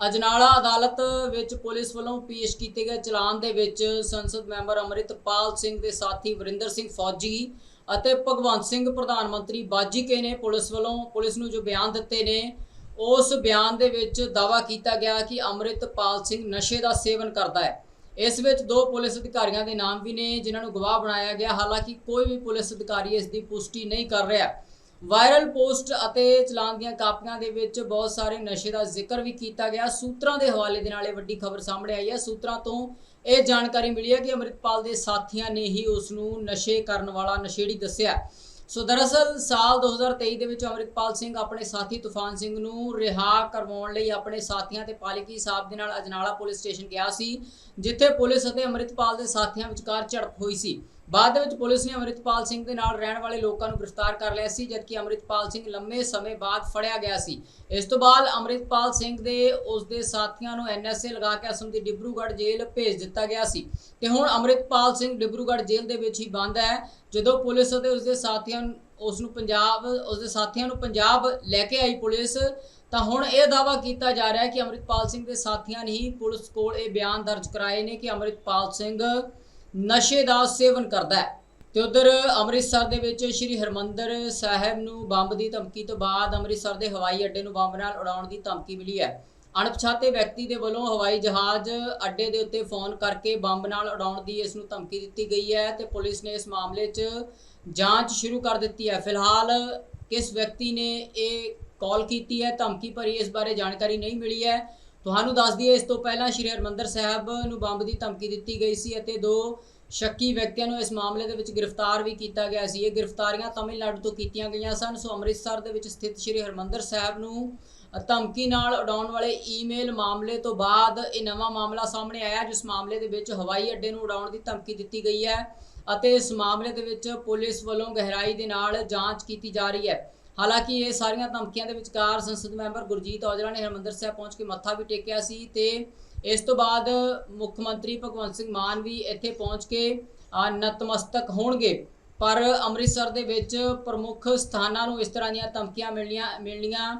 ਅਜਨਾਲਾ ਅਦਾਲਤ ਵਿੱਚ ਪੁਲਿਸ ਵੱਲੋਂ ਪੇਸ਼ ਕੀਤੇ ਗਏ ਚਲਾਨ ਦੇ ਵਿੱਚ ਸੰਸਦ ਮੈਂਬਰ ਅੰਮ੍ਰਿਤਪਾਲ ਸਿੰਘ ਦੇ ਸਾਥੀ ਵਰਿੰਦਰ ਸਿੰਘ ਫੌਜੀ ਅਤੇ ਭਗਵੰਤ ਸਿੰਘ ਪ੍ਰਧਾਨ ਮੰਤਰੀ ਬਾਜੀਕੇ ਨੇ ਪੁਲਿਸ ਵੱਲੋਂ ਪੁਲਿਸ ਨੂੰ ਜੋ ਬਿਆਨ ਦਿੱਤੇ ਨੇ, ਉਸ ਬਿਆਨ ਦੇ ਵਿੱਚ ਦਾਅਵਾ ਕੀਤਾ ਗਿਆ ਕਿ ਅੰਮ੍ਰਿਤਪਾਲ ਸਿੰਘ ਨਸ਼ੇ ਦਾ ਸੇਵਨ ਕਰਦਾ ਹੈ। ਇਸ ਵਿੱਚ ਦੋ ਪੁਲਿਸ ਅਧਿਕਾਰੀਆਂ ਦੇ ਨਾਮ ਵੀ ਨੇ, ਜਿਨ੍ਹਾਂ ਨੂੰ ਗਵਾਹ ਬਣਾਇਆ ਗਿਆ। ਹਾਲਾਂਕਿ ਕੋਈ ਵੀ ਪੁਲਿਸ ਅਧਿਕਾਰੀ ਇਸ ਦੀ ਪੁਸ਼ਟੀ ਨਹੀਂ ਕਰ ਰਿਹਾ। ਵਾਇਰਲ ਪੋਸਟ ਅਤੇ ਚਲਾਨ ਦੀਆਂ ਕਾਪੀਆਂ ਦੇ ਵਿੱਚ ਬਹੁਤ ਸਾਰੇ ਨਸ਼ੇ ਦਾ ਜ਼ਿਕਰ ਵੀ ਕੀਤਾ ਗਿਆ। ਸੂਤਰਾਂ ਦੇ ਹਵਾਲੇ ਦੇ ਨਾਲ ਇਹ ਵੱਡੀ ਖਬਰ ਸਾਹਮਣੇ ਆਈ ਹੈ। ਸੂਤਰਾਂ ਤੋਂ ਇਹ ਜਾਣਕਾਰੀ ਮਿਲੀ ਹੈ ਕਿ ਅੰਮ੍ਰਿਤਪਾਲ ਦੇ ਸਾਥੀਆਂ ਨੇ ਹੀ ਉਸ ਨੂੰ ਨਸ਼ੇ ਕਰਨ ਵਾਲਾ ਨਸ਼ੇੜੀ ਦੱਸਿਆ। ਸੋ ਦਰਅਸਲ ਸਾਲ 2023 ਦੇ ਵਿੱਚ ਅੰਮ੍ਰਿਤਪਾਲ ਸਿੰਘ ਆਪਣੇ ਸਾਥੀ ਤੂਫਾਨ ਸਿੰਘ ਨੂੰ ਰਿਹਾ ਕਰਵਾਉਣ ਲਈ ਆਪਣੇ ਸਾਥੀਆਂ ਤੇ ਪਾਲਿਕੀ ਸਾਹਿਬ ਦੇ ਨਾਲ ਅਜਨਾਲਾ ਪੁਲਿਸ ਸਟੇਸ਼ਨ ਗਿਆ ਸੀ, ਜਿੱਥੇ ਪੁਲਿਸ ਅਤੇ ਅੰਮ੍ਰਿਤਪਾਲ ਦੇ ਸਾਥੀਆਂ ਵਿਚਕਾਰ ਝੜਪ ਹੋਈ ਸੀ। ਬਾਅਦ ਦੇ ਵਿੱਚ ਪੁਲਿਸ ਨੇ ਅੰਮ੍ਰਿਤਪਾਲ ਸਿੰਘ ਦੇ ਨਾਲ ਰਹਿਣ ਵਾਲੇ ਲੋਕਾਂ ਨੂੰ ਗ੍ਰਿਫਤਾਰ ਕਰ ਲਿਆ ਸੀ, ਜਦਕਿ ਅੰਮ੍ਰਿਤਪਾਲ ਸਿੰਘ ਲੰਮੇ ਸਮੇਂ ਬਾਅਦ ਫੜਿਆ ਗਿਆ ਸੀ। ਇਸ ਤੋਂ ਬਾਅਦ ਅੰਮ੍ਰਿਤਪਾਲ ਸਿੰਘ ਦੇ, ਉਸ ਦੇ ਸਾਥੀਆਂ ਨੂੰ ਐਨਐਸਏ ਲਗਾ ਕੇ ਅਸਮ ਦੀ ਡਿਬਰੂਗੜ੍ਹ ਜੇਲ੍ਹ ਭੇਜ ਦਿੱਤਾ ਗਿਆ ਸੀ। ਤੇ ਹੁਣ ਅੰਮ੍ਰਿਤਪਾਲ ਸਿੰਘ ਡਿਬਰੂਗੜ੍ਹ ਜੇਲ੍ਹ ਦੇ ਵਿੱਚ ਹੀ ਬੰਦ ਹੈ। ਜਦੋਂ ਪੁਲਿਸ ਅਤੇ ਉਸ ਦੇ ਸਾਥੀਆਂ ਨੂੰ ਉਸ ਨੂੰ ਪੰਜਾਬ ਉਸ ਦੇ ਸਾਥੀਆਂ ਨੂੰ ਪੰਜਾਬ ਲੈ ਕੇ ਆਈ ਪੁਲਿਸ, ਤਾਂ ਹੁਣ ਇਹ ਦਾਵਾ ਕੀਤਾ ਜਾ ਰਿਹਾ ਹੈ ਕਿ ਅੰਮ੍ਰਿਤਪਾਲ ਸਿੰਘ ਦੇ ਸਾਥੀਆਂ ਨੇ ਹੀ ਪੁਲਿਸ ਕੋਲ ਇਹ ਬਿਆਨ ਦਰਜ ਕਰਾਏ ਨੇ ਕਿ ਅੰਮ੍ਰਿਤਪਾਲ ਸਿੰਘ ਨਸ਼ੇ ਦਾ ਸੇਵਨ ਕਰਦਾ ਹੈ। ਤੇ ਉਧਰ ਅੰਮ੍ਰਿਤਸਰ ਦੇ ਵਿੱਚ ਸ੍ਰੀ ਹਰਮੰਦਰ ਸਾਹਿਬ ਨੂੰ ਬੰਬ ਦੀ ਧਮਕੀ ਤੋਂ ਬਾਅਦ ਅੰਮ੍ਰਿਤਸਰ ਦੇ ਹਵਾਈ ਅੱਡੇ ਨੂੰ ਬੰਬ ਨਾਲ ਉਡਾਉਣ ਦੀ ਧਮਕੀ ਮਿਲੀ ਹੈ। ਅਣਪਛਾਤੇ ਵਿਅਕਤੀ ਦੇ ਵੱਲੋਂ ਹਵਾਈ ਜਹਾਜ਼ ਅੱਡੇ ਦੇ ਉੱਤੇ ਫੋਨ ਕਰਕੇ ਬੰਬ ਨਾਲ ਉਡਾਉਣ ਦੀ ਇਸ ਨੂੰ ਧਮਕੀ ਦਿੱਤੀ ਗਈ ਹੈ ਤੇ ਪੁਲਿਸ ਨੇ ਇਸ ਮਾਮਲੇ 'ਚ ਜਾਂਚ ਸ਼ੁਰੂ ਕਰ ਦਿੱਤੀ ਹੈ। ਫਿਲਹਾਲ ਕਿਸ ਵਿਅਕਤੀ ਨੇ ਇਹ ਕਾਲ ਕੀਤੀ ਹੈ, ਧਮਕੀ ਭਰੀ ਇਸ ਬਾਰੇ ਜਾਣਕਾਰੀ ਨਹੀਂ ਮਿਲੀ ਹੈ। ਤੁਹਾਨੂੰ ਦੱਸ ਦਈਏ, ਇਸ ਤੋਂ ਪਹਿਲਾਂ ਸ਼੍ਰੀ ਹਰਮੰਦਰ ਸਾਹਿਬ ਨੂੰ ਬੰਬ ਦੀ ਧਮਕੀ ਦਿੱਤੀ ਗਈ ਸੀ ਅਤੇ ਦੋ ਸ਼ੱਕੀ ਵਿਅਕਤੀਆਂ ਨੂੰ ਇਸ ਮਾਮਲੇ ਦੇ ਵਿੱਚ ਗ੍ਰਿਫਤਾਰ ਵੀ ਕੀਤਾ ਗਿਆ ਸੀ। ਇਹ ਗ੍ਰਿਫਤਾਰੀਆਂ ਤਾਮਿਲਨਾਡੂ ਤੋਂ ਕੀਤੀਆਂ ਗਈਆਂ ਸਨ। ਸੋ ਅੰਮ੍ਰਿਤਸਰ ਦੇ ਵਿੱਚ ਸਥਿਤ ਸ਼੍ਰੀ ਹਰਮੰਦਰ ਸਾਹਿਬ ਨੂੰ ਧਮਕੀ ਨਾਲ ਉਡਾਉਣ ਵਾਲੇ ਈਮੇਲ ਮਾਮਲੇ ਤੋਂ ਬਾਅਦ ਇਹ ਨਵਾਂ ਮਾਮਲਾ ਸਾਹਮਣੇ ਆਇਆ, ਜਿਸ ਮਾਮਲੇ ਦੇ ਵਿੱਚ ਹਵਾਈ ਅੱਡੇ ਨੂੰ ਉਡਾਉਣ ਦੀ ਧਮਕੀ ਦਿੱਤੀ ਗਈ ਹੈ ਅਤੇ ਇਸ ਮਾਮਲੇ ਦੇ ਵਿੱਚ ਪੁਲਿਸ ਵੱਲੋਂ ਗਹਿਰਾਈ ਦੇ ਨਾਲ ਜਾਂਚ ਕੀਤੀ ਜਾ ਰਹੀ ਹੈ। ਹਾਲਾਂਕਿ ਇਹ ਸਾਰੀਆਂ ਧਮਕੀਆਂ ਦੇ ਵਿਚਕਾਰ ਸੰਸਦ ਮੈਂਬਰ ਗੁਰਜੀਤ ਔਜਲਾ ਨੇ ਹਰਮੰਦਰ ਸਾਹਿਬ ਪਹੁੰਚ ਕੇ ਮੱਥਾ ਵੀ ਟੇਕਿਆ ਸੀ ਤੇ ਇਸ ਤੋਂ ਬਾਅਦ ਮੁੱਖ ਮੰਤਰੀ ਭਗਵੰਤ ਸਿੰਘ ਮਾਨ ਵੀ ਇੱਥੇ ਪਹੁੰਚ ਕੇ ਨਤਮਸਤਕ ਹੋਣਗੇ। ਪਰ ਅੰਮ੍ਰਿਤਸਰ ਦੇ ਵਿੱਚ ਪ੍ਰਮੁੱਖ ਸਥਾਨਾਂ ਨੂੰ ਇਸ ਤਰ੍ਹਾਂ ਦੀਆਂ ਧਮਕੀਆਂ ਮਿਲਣੀਆਂ ਮਿਲਣੀਆਂ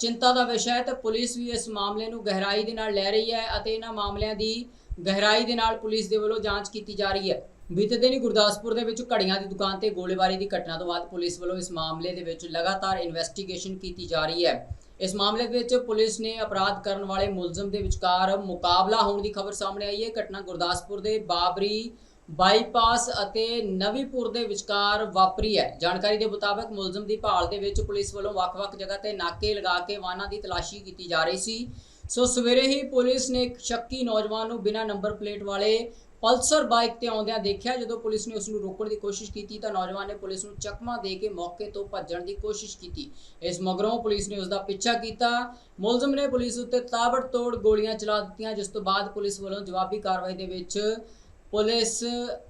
ਚਿੰਤਾ ਦਾ ਵਿਸ਼ਾ ਹੈ ਤੇ ਪੁਲਿਸ ਵੀ ਇਸ ਮਾਮਲੇ ਨੂੰ ਗਹਿਰਾਈ ਦੇ ਨਾਲ ਲੈ ਰਹੀ ਹੈ ਅਤੇ ਇਹਨਾਂ ਮਾਮਲਿਆਂ ਦੀ ਗਹਿਰਾਈ ਦੇ ਨਾਲ ਪੁਲਿਸ ਦੇ ਵੱਲੋਂ ਜਾਂਚ ਕੀਤੀ ਜਾ ਰਹੀ ਹੈ। ਬੀਤੇ ਦਿਨ ਹੀ ਗੁਰਦਾਸਪੁਰ ਦੇ ਵਿੱਚ ਘੜੀਆਂ ਦੀ ਦੁਕਾਨ ਤੇ ਗੋਲੀਬਾਰੀ ਦੀ ਘਟਨਾ ਤੋਂ ਬਾਅਦ ਪੁਲਿਸ ਵੱਲੋਂ ਇਸ ਮਾਮਲੇ ਦੇ ਵਿੱਚ ਲਗਾਤਾਰ ਇਨਵੈਸਟੀਗੇਸ਼ਨ ਕੀਤੀ ਜਾ ਰਹੀ ਹੈ। ਇਸ ਮਾਮਲੇ ਦੇ ਵਿੱਚ ਪੁਲਿਸ ਨੇ ਅਪਰਾਧ ਕਰਨ ਵਾਲੇ ਮੁਲਜ਼ਮ ਦੇ ਵਿਚਕਾਰ ਮੁਕਾਬਲਾ ਹੋਣ ਦੀ ਖਬਰ ਸਾਹਮਣੇ ਆਈ ਹੈ। ਘਟਨਾ ਗੁਰਦਾਸਪੁਰ ਦੇ ਬਾਬਰੀ ਬਾਈਪਾਸ ਅਤੇ ਨਵੀਪੁਰ ਦੇ ਵਿਚਕਾਰ ਵਾਪਰੀ ਹੈ। ਜਾਣਕਾਰੀ ਦੇ ਮੁਤਾਬਕ ਮੁਲਜ਼ਮ ਦੀ ਭਾਲ ਦੇ ਵਿੱਚ ਪੁਲਿਸ ਵੱਲੋਂ ਵੱਖ-ਵੱਖ ਜਗ੍ਹਾ ਤੇ ਨਾਕੇ ਲਗਾ ਕੇ ਵਾਹਨਾਂ ਦੀ ਤਲਾਸ਼ੀ ਕੀਤੀ ਜਾ ਰਹੀ ਸੀ। ਸੋ ਸਵੇਰੇ ਹੀ ਪੁਲਿਸ ਨੇ ਇੱਕ ਸ਼ੱਕੀ ਨੌਜਵਾਨ ਨੂੰ ਬਿਨਾਂ ਨੰਬਰ ਪਲੇਟ ਵਾਲੇ ਪਲਸਰ ਬਾਈਕ ਤੇ ਆਉਂਦਿਆਂ ਦੇਖਿਆ, ਜਦੋਂ ਪੁਲਿਸ ਨੇ ਉਸ ਨੂੰ ਰੋਕਣ ਦੀ ਕੋਸ਼ਿਸ਼ ਕੀਤੀ ਤਾਂ ਨੌਜਵਾਨ ਨੇ ਪੁਲਿਸ ਨੂੰ ਚਕਮਾ ਦੇ ਕੇ ਮੌਕੇ ਤੋਂ ਭੱਜਣ ਦੀ ਕੋਸ਼ਿਸ਼ ਕੀਤੀ। ਇਸ ਮਗਰੋਂ ਪੁਲਿਸ ਨੇ ਉਸ ਦਾ ਪਿੱਛਾ ਕੀਤਾ। ਮੁਲਜ਼ਮ ਨੇ ਪੁਲਿਸ ਉੱਤੇ ਤਾਬੜਤੋੜ ਗੋਲੀਆਂ ਚਲਾ ਦਿੱਤੀਆਂ, ਜਿਸ ਤੋਂ ਬਾਅਦ ਪੁਲਿਸ ਵੱਲੋਂ ਜਵਾਬੀ ਕਾਰਵਾਈ ਦੇ ਵਿੱਚ ਪੁਲਿਸ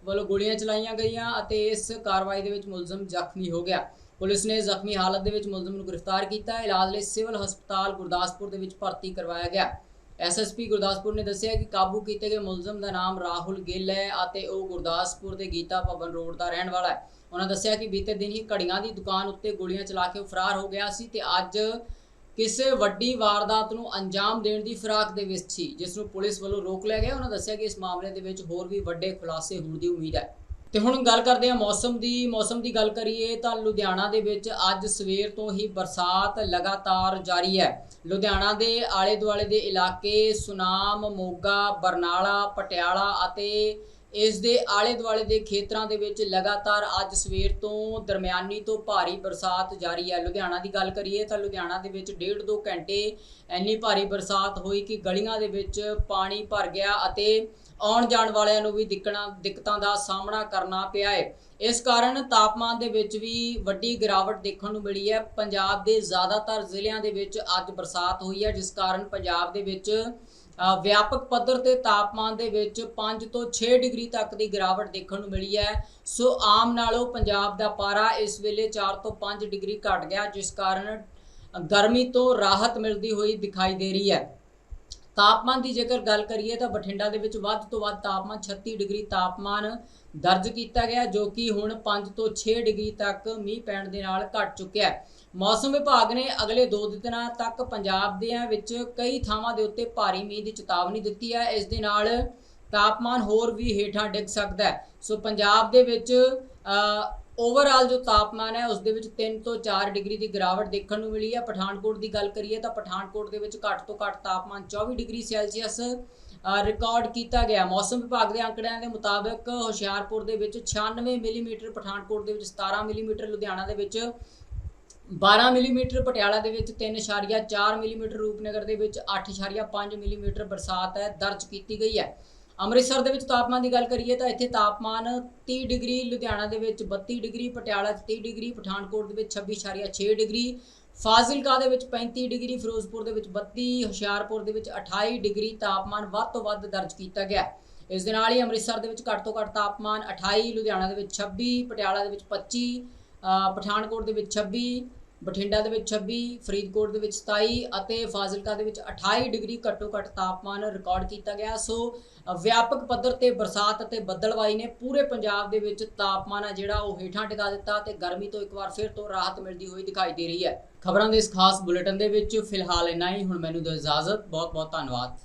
ਵੱਲੋਂ ਗੋਲੀਆਂ ਚਲਾਈਆਂ ਗਈਆਂ ਅਤੇ ਇਸ ਕਾਰਵਾਈ ਦੇ ਵਿੱਚ ਮੁਲਜ਼ਮ ਜ਼ਖਮੀ ਹੋ ਗਿਆ। ਪੁਲਿਸ ਨੇ ਜ਼ਖਮੀ ਹਾਲਤ ਦੇ ਵਿੱਚ ਮੁਲਜ਼ਮ ਨੂੰ ਗ੍ਰਿਫਤਾਰ ਕੀਤਾ। ਇਲਾਜ ਲਈ ਸਿਵਲ ਹਸਪਤਾਲ ਗੁਰਦਾਸਪੁਰ ਦੇ ਵਿੱਚ ਭਰਤੀ ਕਰਵਾਇਆ ਗਿਆ। ਐਸਐਸਪੀ ਗੁਰਦਾਸਪੁਰ ਨੇ ਦੱਸਿਆ ਕਿ ਕਾਬੂ ਕੀਤੇ ਗਏ ਮੁਲਜ਼ਮ ਦਾ ਨਾਮ ਰਾਹੁਲ ਗਿੱਲ ਹੈ ਅਤੇ ਉਹ ਗੁਰਦਾਸਪੁਰ ਦੇ ਗੀਤਾ ਭਵਨ ਰੋਡ ਦਾ ਰਹਿਣ ਵਾਲਾ ਹੈ। ਉਹਨਾਂ ਦੱਸਿਆ ਕਿ ਬੀਤੇ ਦਿਨ ਹੀ ਘੜੀਆਂ ਦੀ ਦੁਕਾਨ ਉੱਤੇ ਗੋਲੀਆਂ ਚਲਾ ਕੇ ਫਰਾਰ ਹੋ ਗਿਆ ਸੀ ਤੇ ਅੱਜ ਕਿਸੇ ਵੱਡੀ ਵਾਰਦਾਤ ਨੂੰ ਅੰਜਾਮ ਦੇਣ ਦੀ ਫਿਰਾਕ ਦੇ ਵਿੱਚ ਸੀ, ਜਿਸ ਨੂੰ ਪੁਲਿਸ ਵੱਲੋਂ ਰੋਕ ਲਿਆ ਗਿਆ। ਉਹਨਾਂ ਦੱਸਿਆ ਕਿ ਇਸ ਮਾਮਲੇ ਦੇ ਵਿੱਚ ਹੋਰ ਵੀ ਵੱਡੇ ਖੁਲਾਸੇ ਹੋਣ ਦੀ ਉਮੀਦ ਹੈ। ਤੇ ਹੁਣ ਗੱਲ ਕਰਦੇ ਹਾਂ ਮੌਸਮ ਦੀ ਮੌਸਮ ਦੀ ਗੱਲ ਕਰੀਏ ਤਾਂ ਲੁਧਿਆਣਾ ਦੇ ਵਿੱਚ ਅੱਜ ਸਵੇਰ ਤੋਂ ਹੀ ਬਰਸਾਤ ਲਗਾਤਾਰ ਜਾਰੀ ਹੈ। ਲੁਧਿਆਣਾ ਦੇ ਆਲੇ ਦੁਆਲੇ ਦੇ ਇਲਾਕੇ ਸੁਨਾਮ, ਮੋਗਾ, ਬਰਨਾਲਾ, ਪਟਿਆਲਾ ਅਤੇ ਇਸ ਦੇ ਆਲੇ ਦੁਆਲੇ ਦੇ ਖੇਤਰਾਂ ਦੇ ਵਿੱਚ ਲਗਾਤਾਰ ਅੱਜ ਸਵੇਰ ਤੋਂ ਦਰਮਿਆਨੀ ਤੋਂ ਭਾਰੀ ਬਰਸਾਤ ਜਾਰੀ ਹੈ। ਲੁਧਿਆਣਾ ਦੀ ਗੱਲ ਕਰੀਏ ਤਾਂ ਲੁਧਿਆਣਾ ਦੇ ਵਿੱਚ ਡੇਢ ਦੋ ਘੰਟੇ ਇੰਨੀ ਭਾਰੀ ਬਰਸਾਤ ਹੋਈ ਕਿ ਗਲੀਆਂ ਦੇ ਵਿੱਚ ਪਾਣੀ ਭਰ ਗਿਆ ਅਤੇ ਆਉਣ ਜਾਣ ਵਾਲਿਆਂ ਨੂੰ ਵੀ ਦਿੱਕਣਾ, ਦਿੱਕਤਾਂ ਦਾ ਸਾਹਮਣਾ ਕਰਨਾ ਪਿਆ ਹੈ ਇਸ ਕਾਰਨ ਤਾਪਮਾਨ ਦੇ ਵਿੱਚ ਵੀ ਵੱਡੀ ਗਿਰਾਵਟ ਦੇਖਣ ਨੂੰ ਮਿਲੀ ਹੈ। ਪੰਜਾਬ ਦੇ ਜ਼ਿਆਦਾਤਰ ਜ਼ਿਲ੍ਹਿਆਂ ਦੇ ਵਿੱਚ ਅੱਜ ਬਰਸਾਤ ਹੋਈ ਹੈ, ਜਿਸ ਕਾਰਨ ਪੰਜਾਬ ਦੇ ਵਿੱਚ ਵਿਆਪਕ ਪੱਧਰ ਤੇ ਤਾਪਮਾਨ ਦੇ ਵਿੱਚ 5 ਤੋਂ 6 ਡਿਗਰੀ ਤੱਕ ਦੀ ਗਿਰਾਵਟ ਦੇਖਣ ਨੂੰ ਮਿਲੀ ਹੈ। ਸੋ ਆਮ ਨਾਲੋਂ ਪੰਜਾਬ ਦਾ ਪਾਰਾ ਇਸ ਵੇਲੇ 4 ਤੋਂ 5 ਡਿਗਰੀ ਘਟ ਗਿਆ, ਜਿਸ ਕਾਰਨ ਗਰਮੀ ਤੋਂ ਰਾਹਤ ਮਿਲਦੀ ਹੋਈ ਦਿਖਾਈ ਦੇ ਰਹੀ ਹੈ। ਤਾਪਮਾਨ ਦੀ ਜੇਕਰ ਗੱਲ ਕਰੀਏ ਤਾਂ ਬਠਿੰਡਾ ਦੇ ਵਿੱਚ ਵੱਧ ਤੋਂ ਵੱਧ ਤਾਪਮਾਨ 36 ਡਿਗਰੀ ਤਾਪਮਾਨ ਦਰਜ ਕੀਤਾ ਗਿਆ, ਜੋ ਕਿ ਹੁਣ 5 ਤੋਂ 6 ਡਿਗਰੀ ਤੱਕ ਮੀਂਹ ਪੈਣ ਦੇ ਨਾਲ ਘਟ ਚੁੱਕਿਆ ਹੈ। ਮੌਸਮ ਵਿਭਾਗ ਨੇ ਅਗਲੇ 2 ਦਿਨਾਂ ਤੱਕ ਪੰਜਾਬ ਦੇ ਵਿੱਚ ਕਈ ਥਾਵਾਂ ਦੇ ਉੱਤੇ ਭਾਰੀ ਮੀਂਹ ਦੀ ਚੇਤਾਵਨੀ ਦਿੱਤੀ ਹੈ। ਇਸ ਦੇ ਨਾਲ ਤਾਪਮਾਨ ਹੋਰ ਵੀ ਹੇਠਾਂ ਡਿੱਗ ਸਕਦਾ ਹੈ। ਸੋ ਪੰਜਾਬ ਦੇ ਵਿੱਚ ਓਵਰਆਲ ਜੋ ਤਾਪਮਾਨ ਹੈ ਉਸ ਦੇ ਵਿੱਚ 3 ਤੋਂ 4 ਡਿਗਰੀ ਦੀ ਗਿਰਾਵਟ ਦੇਖਣ ਨੂੰ ਮਿਲੀ ਹੈ। ਪਠਾਨਕੋਟ ਦੀ ਗੱਲ ਕਰੀਏ ਤਾਂ ਪਠਾਨਕੋਟ ਦੇ ਵਿੱਚ ਘੱਟ ਤੋਂ ਘੱਟ ਤਾਪਮਾਨ 24 ਡਿਗਰੀ ਸੈਲਸੀਅਸ ਰਿਕਾਰਡ ਕੀਤਾ ਗਿਆ। ਮੌਸਮ ਵਿਭਾਗ ਦੇ ਅੰਕੜਿਆਂ ਦੇ ਮੁਤਾਬਕ ਹੁਸ਼ਿਆਰਪੁਰ ਦੇ ਵਿੱਚ 96 ਮਿਲੀਮੀਟਰ, ਪਠਾਨਕੋਟ ਦੇ ਵਿੱਚ 17 ਮਿਲੀਮੀਟਰ, ਲੁਧਿਆਣਾ ਦੇ ਵਿੱਚ 12 ਮਿਲੀਮੀਟਰ, ਪਟਿਆਲਾ ਦੇ ਵਿੱਚ 3.4 ਮਿਲੀਮੀਟਰ, ਰੂਪਨਗਰ ਦੇ ਵਿੱਚ 8.5 ਮਿਲੀਮੀਟਰ ਬਰਸਾਤ ਹੈ, ਦਰਜ ਕੀਤੀ ਗਈ ਹੈ। ਅੰਮ੍ਰਿਤਸਰ ਦੇ ਵਿੱਚ ਤਾਪਮਾਨ ਦੀ ਗੱਲ ਕਰੀਏ ਤਾਂ ਇੱਥੇ ਤਾਪਮਾਨ 30 ਡਿਗਰੀ ਲੁਧਿਆਣਾ ਦੇ ਵਿੱਚ 32 ਡਿਗਰੀ ਪਟਿਆਲਾ 'ਚ 30 ਡਿਗਰੀ ਪਠਾਨਕੋਟ ਦੇ ਵਿੱਚ 26.6 ਡਿਗਰੀ ਫਾਜ਼ਿਲਕਾ ਦੇ ਵਿੱਚ 35 ਡਿਗਰੀ ਫਿਰੋਜ਼ਪੁਰ ਦੇ ਵਿੱਚ 32 ਹੁਸ਼ਿਆਰਪੁਰ ਦੇ ਵਿੱਚ 28 ਡਿਗਰੀ ਤਾਪਮਾਨ ਵੱਧ ਤੋਂ ਵੱਧ ਦਰਜ ਕੀਤਾ ਗਿਆ ਇਸ ਦੇ ਨਾਲ ਹੀ ਅੰਮ੍ਰਿਤਸਰ ਦੇ ਵਿੱਚ ਘੱਟ ਤੋਂ ਘੱਟ ਤਾਪਮਾਨ 28 ਲੁਧਿਆਣਾ ਦੇ ਵਿੱਚ 26 ਪਟਿਆਲਾ ਦੇ ਵਿੱਚ 25 ਪਠਾਨਕੋਟ ਦੇ ਵਿੱਚ 26 ਬਠਿੰਡਾ ਦੇ ਵਿੱਚ 26 ਫਰੀਦਕੋਟ ਦੇ ਵਿੱਚ 27 ਅਤੇ ਫਾਜ਼ਿਲਕਾ ਦੇ ਵਿੱਚ 28 ਡਿਗਰੀ ਘੱਟੋ ਘੱਟ ਤਾਪਮਾਨ ਰਿਕਾਰਡ ਕੀਤਾ ਗਿਆ। ਸੋ ਵਿਆਪਕ ਪੱਧਰ ਤੇ ਬਰਸਾਤ ਅਤੇ ਬੱਦਲਵਾਈ ਨੇ ਪੂਰੇ ਪੰਜਾਬ ਦੇ ਵਿੱਚ ਤਾਪਮਾਨ ਆ ਜਿਹੜਾ ਉਹ ਹੇਠਾਂ ਟਿਕਾ ਦਿੱਤਾ ਤੇ ਗਰਮੀ ਤੋਂ ਇੱਕ ਵਾਰ ਫਿਰ ਤੋਂ ਰਾਹਤ ਮਿਲਦੀ ਹੋਈ ਦਿਖਾਈ ਦੇ ਰਹੀ ਹੈ। ਖਬਰਾਂ ਦੇ ਇਸ ਖਾਸ ਬੁਲੇਟਿਨ ਦੇ ਵਿੱਚ ਫਿਲਹਾਲ ਇੰਨਾ ਹੀ। ਹੁਣ ਮੈਨੂੰ ਦਿਓ ਇਜਾਜ਼ਤ। ਬਹੁਤ ਬਹੁਤ ਧੰਨਵਾਦ।